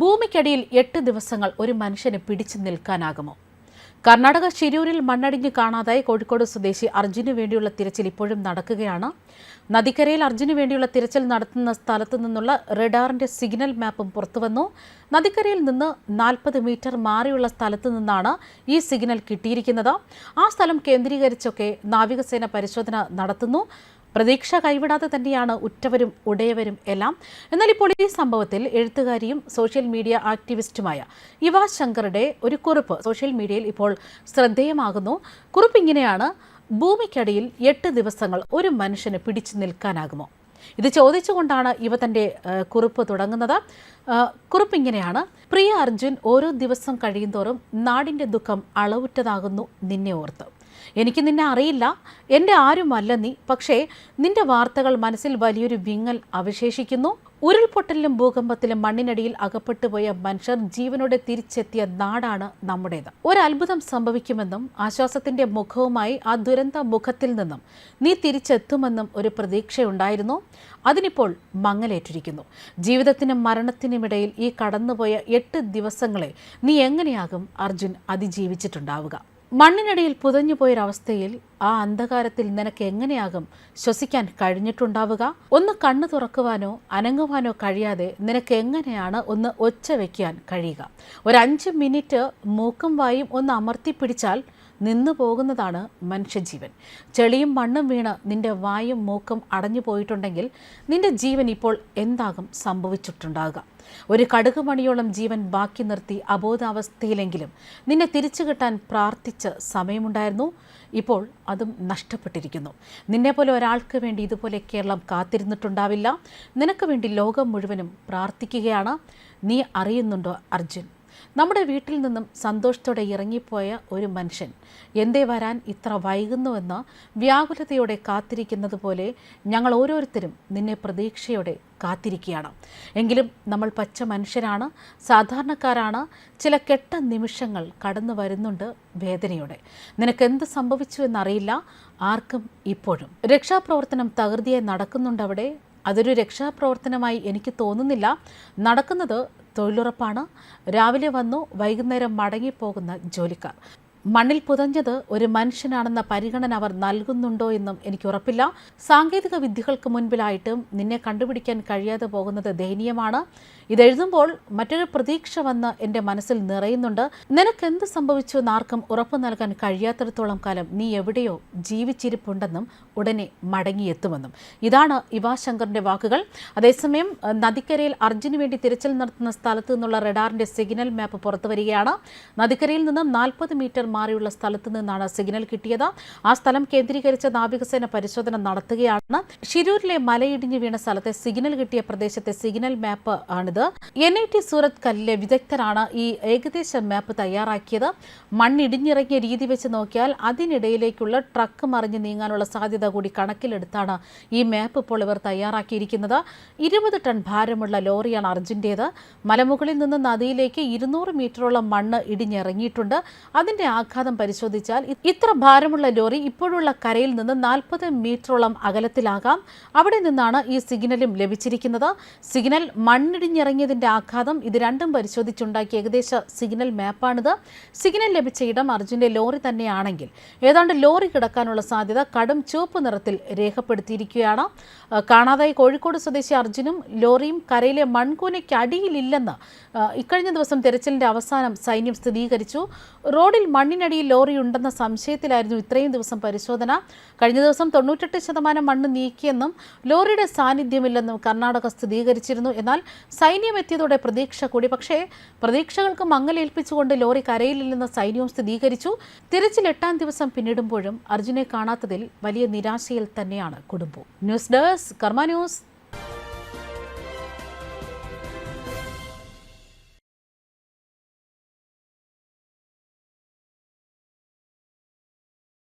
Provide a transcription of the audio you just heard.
ഭൂമിക്കടിയിൽ എട്ട് ദിവസങ്ങൾ ഒരു മനുഷ്യനെ പിടിച്ചു നിൽക്കാനാകുമോ? കർണാടക ശിരൂരിൽ മണ്ണടിഞ്ഞ് കാണാതായി കോഴിക്കോട് സ്വദേശി അർജുന് വേണ്ടിയുള്ള തിരച്ചിൽ ഇപ്പോഴും നടക്കുകയാണ്. നദിക്കരയിൽ അർജുന് വേണ്ടിയുള്ള തിരച്ചിൽ നടത്തുന്ന സ്ഥലത്തു നിന്നുള്ള റഡാറിന്റെ സിഗ്നൽ മാപ്പും പുറത്തുവന്നു. നദിക്കരയിൽ നിന്ന് നാൽപ്പത് മീറ്റർ മാറിയുള്ള സ്ഥലത്തു നിന്നാണ് ഈ സിഗ്നൽ കിട്ടിയിരിക്കുന്നത്. ആ സ്ഥലം കേന്ദ്രീകരിച്ചൊക്കെ നാവികസേന പരിശോധന നടത്തുന്നു. പ്രതീക്ഷ കൈവിടാതെ തന്നെയാണ് ഉറ്റവരും ഉടയവരും എല്ലാം. എന്നാൽ ഇപ്പോൾ ഈ സംഭവത്തിൽ എഴുത്തുകാരിയും സോഷ്യൽ മീഡിയ ആക്ടിവിസ്റ്റുമായ യുവ ശങ്കറുടെ ഒരു കുറിപ്പ് സോഷ്യൽ മീഡിയയിൽ ഇപ്പോൾ ശ്രദ്ധേയമാകുന്നു. കുറിപ്പ് ഇങ്ങനെയാണ്. ഭൂമിക്കടിയിൽ എട്ട് ദിവസങ്ങൾ ഒരു മനുഷ്യന് പിടിച്ചു നിൽക്കാനാകുമോ? ഇത് ചോദിച്ചുകൊണ്ടാണ് ഇവ തന്റെ കുറിപ്പ് തുടങ്ങുന്നത്. കുറിപ്പ് ഇങ്ങനെയാണ്. പ്രിയ അർജുൻ ഓരോ ദിവസം കഴിയുന്തോറും നാടിന്റെ ദുഃഖം അളവുറ്റതാകുന്നു നിന്നെ ഓർത്ത്. എനിക്ക് നിന്നെ അറിയില്ല. എന്റെ ആരുമല്ല നീ. പക്ഷേ നിന്റെ വാർത്തകൾ മനസ്സിൽ വലിയൊരു വിങ്ങൽ അവശേഷിക്കുന്നു. ഉരുൾപൊട്ടലിലും ഭൂകമ്പത്തിലും മണ്ണിനടിയിൽ അകപ്പെട്ടുപോയ മനുഷ്യർ ജീവനോടെ തിരിച്ചെത്തിയ നാടാണ് നമ്മുടേത്. ഒരത്ഭുതം സംഭവിക്കുമെന്നും ആശ്വാസത്തിന്റെ മുഖവുമായി ആ ദുരന്ത മുഖത്തിൽ നിന്നും നീ തിരിച്ചെത്തുമെന്നും ഒരു പ്രതീക്ഷയുണ്ടായിരുന്നു. അതിനിപ്പോൾ മങ്ങലേറ്റിരിക്കുന്നു. ജീവിതത്തിനും മരണത്തിനുമിടയിൽ ഈ കടന്നുപോയ എട്ട് ദിവസങ്ങളെ നീ എങ്ങനെയാകും അർജുൻ അതിജീവിച്ചിട്ടുണ്ടാവുക? മണ്ണിനടിയിൽ പുതഞ്ഞുപോയൊരവസ്ഥയിൽ ആ അന്ധകാരത്തിൽ നിനക്ക് എങ്ങനെയാകും? ശ്വസിക്കാൻ കഴിഞ്ഞിട്ടുണ്ടാവുക? ഒന്ന് കണ്ണു തുറക്കുവാനോ അനങ്ങുവാനോ കഴിയാതെ നിനക്ക് എങ്ങനെയാണ് ഒന്ന് ഒച്ച വയ്ക്കാൻ കഴിയുക? ഒരു അഞ്ച് മിനിറ്റ് മൂക്കും വായും ഒന്ന് അമർത്തിപ്പിടിച്ചാൽ നിന്നു പോകുന്നതാണ് മനുഷ്യജീവൻ. ചെളിയും മണ്ണും വീണ് നിന്റെ വായും മൂക്കും അടഞ്ഞു പോയിട്ടുണ്ടെങ്കിൽ നിന്റെ ജീവൻ ഇപ്പോൾ എന്താകും സംഭവിച്ചിട്ടുണ്ടാകുക. ഒരു കടുക് മണിയോളം ജീവൻ ബാക്കി നിർത്തി അബോധാവസ്ഥയിലെങ്കിലും നിന്നെ തിരിച്ചു കിട്ടാൻ പ്രാർത്ഥിച്ച് സമയമുണ്ടായിരുന്നു. ഇപ്പോൾ അതും നഷ്ടപ്പെട്ടിരിക്കുന്നു. നിന്നെപ്പോലെ ഒരാൾക്ക് വേണ്ടി ഇതുപോലെ കേരളം കാത്തിരുന്നിട്ടുണ്ടാവില്ല. നിനക്ക് വേണ്ടി ലോകം മുഴുവനും പ്രാർത്ഥിക്കുകയാണ്. നീ അറിയുന്നുണ്ടോ അർജുൻ? നമ്മുടെ വീട്ടിൽ നിന്നും സന്തോഷത്തോടെ ഇറങ്ങിപ്പോയ ഒരു മനുഷ്യൻ. എന്തേ വരാൻ ഇത്ര വൈകുന്നുവെന്ന് വ്യാകുലതയോടെ കാത്തിരിക്കുന്നത് പോലെ ഞങ്ങൾ ഓരോരുത്തരും നിന്നെ പ്രതീക്ഷയോടെ കാത്തിരിക്കുകയാണ്. എങ്കിലും നമ്മൾ പച്ച മനുഷ്യരാണ് സാധാരണക്കാരാണ്. ചില കെട്ട നിമിഷങ്ങൾ കടന്നു വരുന്നുണ്ട് വേദനയോടെ. നിനക്ക് എന്ത് സംഭവിച്ചു എന്നറിയില്ല. ആർക്കും ഇപ്പോഴും. രക്ഷാപ്രവർത്തനം തകൃതിയായി നടക്കുന്നുണ്ട് അവിടെ അതൊരു രക്ഷാപ്രവർത്തനമായി എനിക്ക് തോന്നുന്നില്ല. നടക്കുന്നത് തൊഴിലുറപ്പാണ്. രാവിലെ വന്നു വൈകുന്നേരം മടങ്ങിപ്പോകുന്ന ജോലിക്കാർ. മണ്ണിൽ പുതഞ്ഞത് ഒരു മനുഷ്യനാണെന്ന പരിഗണന അവർ നൽകുന്നുണ്ടോ എന്നും എനിക്ക് ഉറപ്പില്ല. സാങ്കേതിക വിദ്യകൾക്ക് മുൻപിലായിട്ടും നിന്നെ കണ്ടുപിടിക്കാൻ കഴിയാതെ പോകുന്നത് ദയനീയമാണ്. ഇതെഴുതുമ്പോൾ മറ്റൊരു പ്രതീക്ഷ വന്ന് എന്റെ മനസ്സിൽ നിറയുന്നുണ്ട്. നിനക്ക് എന്ത് സംഭവിച്ചു എന്നാർക്കും ഉറപ്പ് നൽകാൻ കഴിയാത്തിടത്തോളം കാലം നീ എവിടെയോ ജീവിച്ചിരിപ്പുണ്ടെന്നും ഉടനെ മടങ്ങിയെത്തുമെന്നും. ഇതാണ് ഇവാശങ്കറിന്റെ വാക്കുകൾ. അതേസമയം നദിക്കരയിൽ അർജുന് വേണ്ടി തിരച്ചിൽ നടത്തുന്ന സ്ഥലത്തു നിന്നുള്ള റഡാറിന്റെ സിഗ്നൽ മാപ്പ് പുറത്തുവരികയാണ് നദിക്കരയിൽ നിന്നും നാൽപ്പത് മീറ്റർ മാറിയുള്ള സ്ഥലത്ത് നിന്നാണ് സിഗ്നൽ കിട്ടിയത്. ആ സ്ഥലം കേന്ദ്രീകരിച്ച് നാവികസേന പരിശോധന നടത്തുകയാണ്. ഷിരൂരിലെ മലയിടിഞ്ഞു വീണ സ്ഥലത്തെ സിഗ്നൽ കിട്ടിയ പ്രദേശത്തെ സിഗ്നൽ മാപ്പ് ആണിത്. എൻ ഐ ടി സൂറത്ത് കല്ലിലെ വിദഗ്ധരാണ് ഈ ഏകദേശ മാപ്പ് തയ്യാറാക്കിയത്. മണ്ണിടിഞ്ഞിറങ്ങിയ രീതി വെച്ച് നോക്കിയാൽ അതിനിടയിലേക്കുള്ള ട്രക്ക് മറിഞ്ഞ് നീങ്ങാനുള്ള സാധ്യത കൂടി കണക്കിലെടുത്താണ് ഈ മാപ്പ് ഇപ്പോൾ ഇവർ തയ്യാറാക്കിയിരിക്കുന്നത്. ഇരുപത് ടൺ ഭാരമുള്ള ലോറിയാണ് അർജുന്റേത് മലമുകളിൽ നിന്ന് നദിയിലേക്ക് ഇരുന്നൂറ് മീറ്ററോളം മണ്ണ് ഇടിഞ്ഞിറങ്ങിയിട്ടുണ്ട്. അതിന്റെ ആഘാതം പരിശോധിച്ചാൽ ഇത്ര ഭാരമുള്ള ലോറി ഇപ്പോഴുള്ള കരയിൽ നിന്ന് നാൽപ്പത് മീറ്ററോളം അകലത്തിലാകാം. അവിടെ നിന്നാണ് ഈ സിഗ്നലും ലഭിച്ചിരിക്കുന്നത്. സിഗ്നൽ മണ്ണിടിഞ്ഞിറങ്ങിയതിന്റെ ആഘാതം ഇത് രണ്ടും പരിശോധിച്ചുണ്ടാക്കിയ ഏകദേശ സിഗ്നൽ മാപ്പാണിത്. സിഗ്നൽ ലഭിച്ച ഇടം അർജുന്റെ ലോറി തന്നെയാണെങ്കിൽ ഏതാണ്ട് ലോറി കിടക്കാനുള്ള സാധ്യത കടും ചുവപ്പ് നിറത്തിൽ രേഖപ്പെടുത്തിയിരിക്കുകയാണ്. കാണാതായി കോഴിക്കോട് സ്വദേശി അർജുനും ലോറിയും കരയിലെ മൺകൂനയ്ക്ക് അടിയിലില്ലെന്ന് ആ, ഇക്കഴിഞ്ഞ ദിവസം തെരച്ചിലിന്റെ അവസാനം സൈന്യം സ്ഥിരീകരിച്ചു. റോഡിൽ മണ്ണിനടിയിൽ ലോറി ഉണ്ടെന്ന സംശയത്തിലായിരുന്നു ഇത്രയും ദിവസം പരിശോധന. കഴിഞ്ഞ ദിവസം തൊണ്ണൂറ്റെട്ട് ശതമാനം മണ്ണ് നീക്കിയെന്നും ലോറിയുടെ സാന്നിധ്യമില്ലെന്നും കർണാടക സ്ഥിരീകരിച്ചിരുന്നു. എന്നാൽ സൈന്യം എത്തിയതോടെ പ്രതീക്ഷ കൂടി. പക്ഷേ പ്രതീക്ഷകൾക്ക് മങ്ങലേൽപ്പിച്ചുകൊണ്ട് ലോറി കരയിലില്ലെന്ന സൈന്യവും സ്ഥിരീകരിച്ചു. തിരച്ചിൽ എട്ടാം ദിവസം പിന്നിടുമ്പോഴും അർജുനെ കാണാത്തതിൽ വലിയ നിരാശയിൽ തന്നെയാണ് കുടുംബം ന്യൂസ് ഡെസ്ക് കർമ്മ ന്യൂസ്.